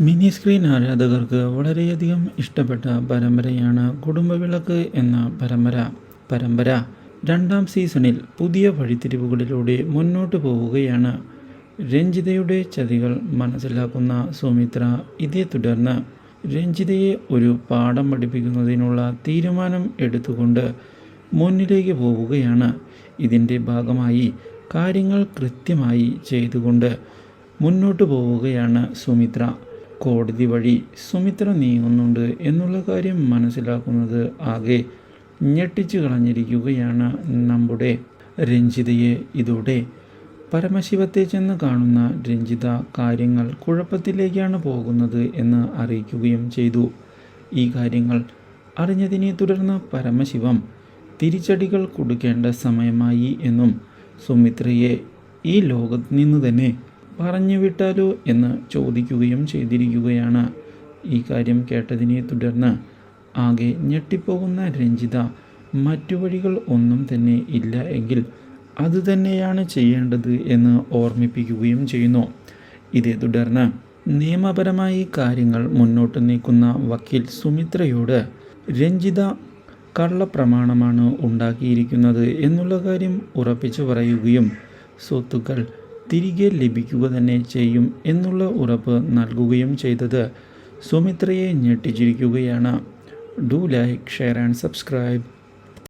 Mini screen ആരാധകർക്ക് വളരെയധികം ഇഷ്ടപ്പെട്ട പരമ്പരയാണ് കുടുംബവിളക്ക് എന്ന പരമ്പര. പരമ്പര രണ്ടാം സീസണിൽ പുതിയ വഴിത്തിരിവുകളിലൂടെ മുന്നോട്ട് പോവുകയാണ്. രഞ്ജിതയുടെ ചതികൾ മനസ്സിലാക്കുന്ന സുമിത്ര ഇതേ തുടർന്ന് രഞ്ജിതയെ ഒരു പാഠം പഠിപ്പിക്കുന്നതിനുള്ള തീരുമാനം എടുത്തുകൊണ്ട് മുന്നിലേക്ക് പോവുകയാണ്. ഇതിന്റെ ഭാഗമായി കാര്യങ്ങൾ കൃത്യമായി ചെയ്തുകൊണ്ട് മുന്നോട്ട് പോവുകയാണ് സുമിത്ര. കോടതി വഴി സുമിത്ര നീങ്ങുന്നുണ്ട് എന്നുള്ള കാര്യം മനസ്സിലാക്കുന്നത് ആകെ ഞെട്ടിച്ചു കളഞ്ഞിരിക്കുകയാണ് നമ്മുടെ രഞ്ജിതയെ. ഇതോടെ പരമശിവത്തെ ചെന്ന് കാണുന്ന രഞ്ജിത കാര്യങ്ങൾ കുഴപ്പത്തിലേക്കാണ് പോകുന്നത് എന്ന് അറിയിക്കുകയും ചെയ്തു. ഈ കാര്യങ്ങൾ അറിഞ്ഞതിനെ തുടർന്ന് പരമശിവം തിരിച്ചടികൾ കൊടുക്കേണ്ട സമയമായി എന്നും സുമിത്രയെ ഈ ലോകത്ത് നിന്ന് തന്നെ പറഞ്ഞു വിട്ടാലോ എന്ന് ചോദിക്കുകയും ചെയ്തിരിക്കുകയാണ്. ഈ കാര്യം കേട്ടതിനെ തുടർന്ന് ആകെ ഞെട്ടിപ്പോകുന്ന രഞ്ജിത മറ്റു വഴികൾ ഒന്നും തന്നെ ഇല്ല എങ്കിൽ അതുതന്നെയാണ് ചെയ്യേണ്ടത് എന്ന് ഓർമ്മിപ്പിക്കുകയും ചെയ്യുന്നു. ഇതേ തുടർന്ന് നിയമപരമായി കാര്യങ്ങൾ മുന്നോട്ട് നീക്കുന്ന വക്കീൽ സുമിത്രയോട് രഞ്ജിത കള്ളപ്രമാണമാണ് ഉണ്ടാക്കിയിരിക്കുന്നത് എന്നുള്ള കാര്യം ഉറപ്പിച്ചു പറയുകയും സ്വത്തുക്കൾ തിരികെ ലഭിക്കുക തന്നെ ചെയ്യും എന്നുള്ള ഉറപ്പ് നൽകുകയും ചെയ്തത്. സുമിത്രയെ ഞെട്ടിച്ചിരിക്കുകയാണ്. Do like share and subscribe.